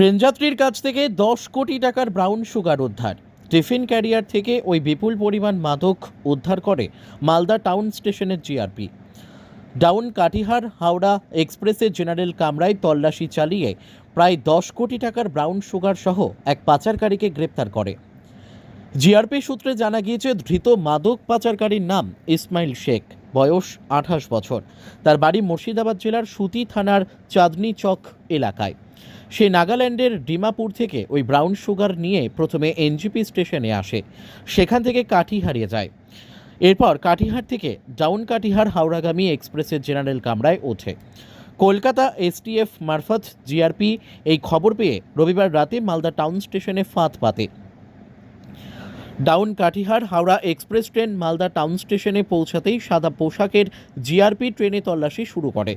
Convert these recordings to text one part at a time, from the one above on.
ট্রেনযাত্রীর কাছ থেকে দশ কোটি টাকার ব্রাউন সুগার উদ্ধার। টিফিন ক্যারিয়ার থেকে ওই বিপুল পরিমাণ মাদক উদ্ধার করে মালদা টাউন স্টেশনের জিআরপি। ডাউন কাটিহার হাওড়া এক্সপ্রেসের জেনারেল কামরায় তল্লাশি চালিয়ে প্রায় দশ কোটি টাকার ব্রাউন সুগার সহ এক পাচারকারীকে গ্রেপ্তার করে। জিআরপি সূত্রে জানা গিয়েছে, ধৃত মাদক পাচারকারীর নাম ইসমাইল শেখ, বয়স আঠাশ বছর। তার বাড়ি মুর্শিদাবাদ জেলার সুতি থানার চাঁদনি চক এলাকায়। সে নাগাল্যান্ডের ডিমাপুর থেকে ওই ব্রাউন সুগার নিয়ে প্রথমে এনজিপি স্টেশনে আসে। সেখান থেকে কাঠি হারিয়ে যায়। এরপর কাটিহার থেকে ডাউন কাটিহার হাওড়াগামী এক্সপ্রেসের জেনারেল কামরায় ওঠে। কলকাতা এসটিএফ মারফত, জিআরপি এই খবর পেয়ে রবিবার রাতে মালদা টাউন স্টেশনে ফাঁদ পাতে। Down Katihar Howrah express train Malda town স্টেশনে পৌঁছাতেই সাদা পোশাকের জিআরপি ট্রেনে তল্লাশি শুরু করে।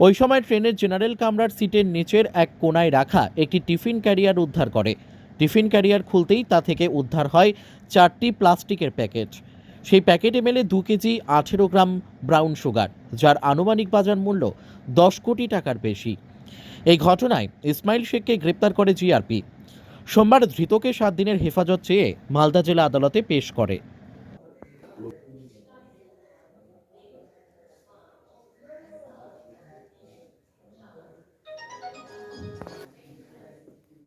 ওই সময় ট্রেনের জেনারেল কামরার সিটের নিচের এক কোনায় রাখা একটি টিফিন ক্যারিয়ার উদ্ধার করে। টিফিন ক্যারিয়ার খুলতেই তা থেকে উদ্ধার হয় চারটি প্লাস্টিকের প্যাকেট। সেই প্যাকেটে মেলে দু কেজি আঠেরো গ্রাম ব্রাউন সুগার, যার আনুমানিক বাজার মূল্য দশ কোটি টাকার বেশি। এই ঘটনায় ইসমাইল শেখকে গ্রেপ্তার করে জিআরপি। সোমবার ধৃতকে সাত দিনের হেফাজত চেয়ে মালদা জেলা আদালতে পেশ করে।